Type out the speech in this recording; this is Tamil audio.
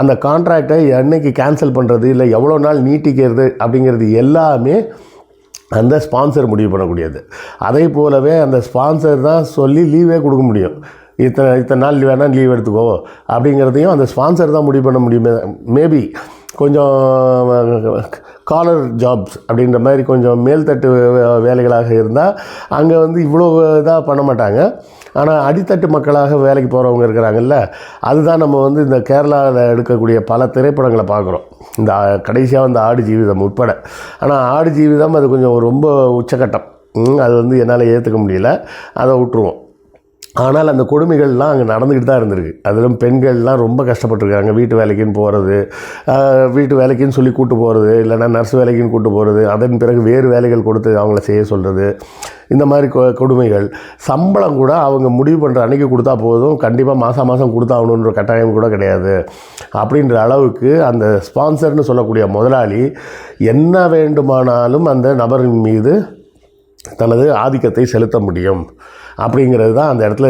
அந்த கான்ட்ராக்டை என்னைக்கு கேன்சல் பண்ணுறது இல்லை எவ்வளோ நாள் நீட்டிக்கிறது அப்படிங்கிறது எல்லாமே அந்த ஸ்பான்சர் முடிவு பண்ணக்கூடியது. அதே போலவே அந்த ஸ்பான்சர் தான் சொல்லி லீவே கொடுக்க முடியும். இத்தனை இத்தனை நாள் வேணால் லீவ் எடுத்துக்கோ அப்படிங்கிறதையும் அந்த ஸ்பான்சர் தான் முடிவு பண்ண முடியுமே மேபி கொஞ்சம் காலர் ஜாப்ஸ் அப்படின்ற மாதிரி கொஞ்சம் மேல்தட்டு வே- வேலைகளாக இருந்தால் அங்கே வந்து இவ்வளோ இதாக பண்ண மாட்டாங்க. ஆனால் அடித்தட்டு மக்களாக வேலைக்கு போகிறவங்க இருக்கிறாங்கல்ல அதுதான் நம்ம வந்து இந்த கேரளாவில் எடுக்கக்கூடிய பல திரைப்படங்களை பார்க்குறோம். இந்த கடைசியாக வந்து ஆடு ஜீவிதம் உட்பட. ஆனால் ஆடு ஜீவிதம் அது கொஞ்சம் ரொம்ப உச்சக்கட்டம் அது வந்து என்னால் ஏற்றுக்க முடியல. அதை விட்டுருவோம். ஆனால் அந்த கொடுமைகள்லாம் அங்கே நடந்துக்கிட்டு தான் இருந்திருக்கு. அதிலும் பெண்கள்லாம் ரொம்ப கஷ்டப்பட்டுருக்காங்க. வீட்டு வேலைக்குன்னு போகிறது வீட்டு வேலைக்குன்னு சொல்லி கூட்டு போகிறது இல்லைன்னா நர்ஸ் வேலைக்குன்னு கூட்டு போகிறது அதன் பிறகு வேறு வேலைகள் கொடுத்து அவங்கள செய்ய சொல்கிறது இந்த மாதிரி கொ- கொடுமைகள். சம்பளம் கூட அவங்க முடிவு பண்ணுற அன்றைக்கி கொடுத்தா போதும். கண்டிப்பாக மாதம் மாதம் கொடுத்தாகணுன்ற கட்டாயம் கூட கிடையாது. அப்படின்ற அளவுக்கு அந்த ஸ்பான்சர்னு சொல்லக்கூடிய முதலாளி என்ன வேண்டுமானாலும் அந்த நபரின் மீது தனது ஆதிக்கத்தை செலுத்த முடியும். அப்படிங்கிறது தான் அந்த இடத்துல